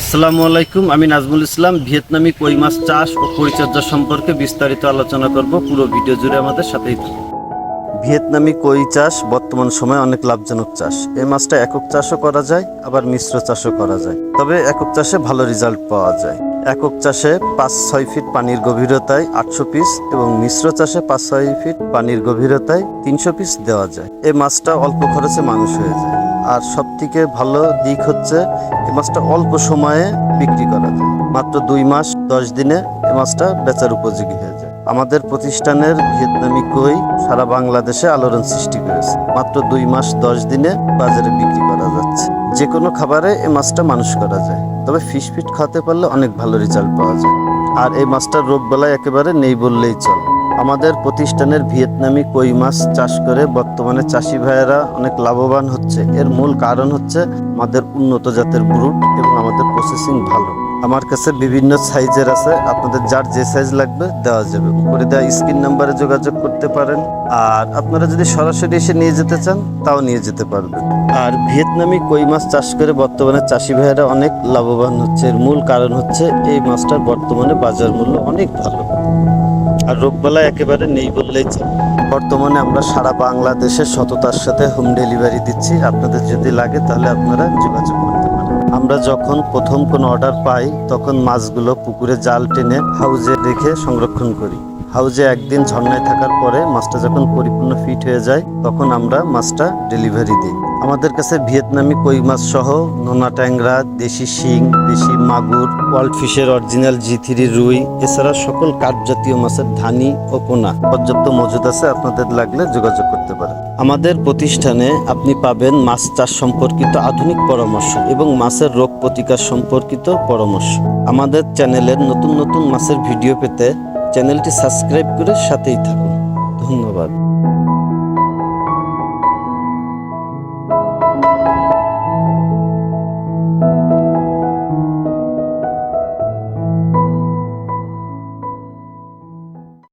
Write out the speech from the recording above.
আসসালামু আলাইকুম, আমি নাজমুল ইসলাম। ভিয়েতনামি কই মাছ চাষ ও পরিচর্যা সম্পর্কে বিস্তারিত আলোচনা করব। পুরো ভিডিও জুড়ে আমাদের সাথেই থাকুন। ভিয়েতনামি কই চাষ বর্তমান সময়ে অনেক লাভজনক চাষ। এই মাছটা একক চাষও করা যায়, আবার মিশ্র চাষও করা যায়। তবে একক চাষে ভালো রেজাল্ট পাওয়া যায়। একক চাষে পাঁচ ছয় ফিট পানির গভীরতায় আটশো পিস এবং মিশ্র চাষে পাঁচ ছয় ফিট পানির গভীরতায় তিনশো পিস দেওয়া যায়। এই মাছটা অল্প খরচে মানুষ হয়ে যায়। আর সব থেকে ভালো দিক হচ্ছে এই মাছটা অল্প সময়ে বিক্রি করা যায়। মাত্র দুই মাস, দশ দিনে এ মাছটা বেচার উপযোগী হয়ে যায়। আমাদের প্রতিষ্ঠানের ভিয়েতনামি কই সারা বাংলাদেশে আলোড়ন সৃষ্টি করেছে। মাত্র দুই মাস, দশ দিনে বাজারে বিক্রি করা যাচ্ছে। যে কোনো খাবারে এই মাছটা মানুষ করা যায়। তবে ফিশ ফিট খাওয়াতে পারলে অনেক ভালো রেজাল্ট পাওয়া যায়। আর এই মাছটার রোগ বেলায় একেবারে নেই বললেই চলে। আমাদের প্রতিষ্ঠানের ভিয়েতনামি কই মাছ চাষ করে বর্তমানে চাষি ভাইয়েরা অনেক লাভবান হচ্ছে। এর মূল কারণ হচ্ছে আমাদের উন্নত জাতের ব্রুট এবং আমাদের প্রসেসিং ভালো। আমার কাছে বিভিন্ন সাইজের আছে, আপনাদের যার যে সাইজ লাগবে দেওয়া যাবে। উপরে দেওয়া স্ক্রিন নাম্বারে যোগাযোগ করতে পারেন। আর আপনারা যদি সরাসরি এসে নিয়ে যেতে চান, তাও নিয়ে যেতে পারবেন। আর ভিয়েতনামি কই মাছ চাষ করে বর্তমানে চাষি ভাইয়েরা অনেক লাভবান হচ্ছে। এর মূল কারণ হচ্ছে এই মাছটার বর্তমানে বাজার মূল্য অনেক ভালো। আর রোগবালা একেবারে নেই বললেই চলে। বর্তমানে আমরা সারা বাংলাদেশে সততার সাথে হোম ডেলিভারি দিচ্ছি। আপনাদের যদি লাগে তাহলে আপনারা যোগাযোগ করতে পারেন। আমরা যখন প্রথম কোনো অর্ডার পাই, তখন মাছগুলো পুকুরে জাল টেনে হাউজে রেখে সংরক্ষণ করি। হাউজে একদিন ঝর্ণায় থাকার পরে মাছটা যখন পরিপূর্ণ ফিট হয়ে যায়, তখন আমরা মাছটা ডেলিভারি দিই। আমাদের কাছে ভিয়েতনামি কই মাছ সহ নোনা ট্যাংরা, দেশি শিং, দেশি মাগুর, ওয়ার্ল্ড ফিশের অরিজিনাল জি থ্রি রুই, এছাড়া সকল কাঠ জাতীয় মাছের ধানি ও পোনা। পর্যাপ্ত মজুদ আছে, আপনাদের লাগলে যোগাযোগ করতে পারেন। আমাদের প্রতিষ্ঠানে আপনি পাবেন মাছ চাষ সম্পর্কিত আধুনিক পরামর্শ এবং মাছের রোগ প্রতিকার সম্পর্কিত পরামর্শ। আমাদের চ্যানেলের নতুন নতুন মাছের ভিডিও পেতে চ্যানেলটি সাবস্ক্রাইব করে সাথেই থাকুন। ধন্যবাদ।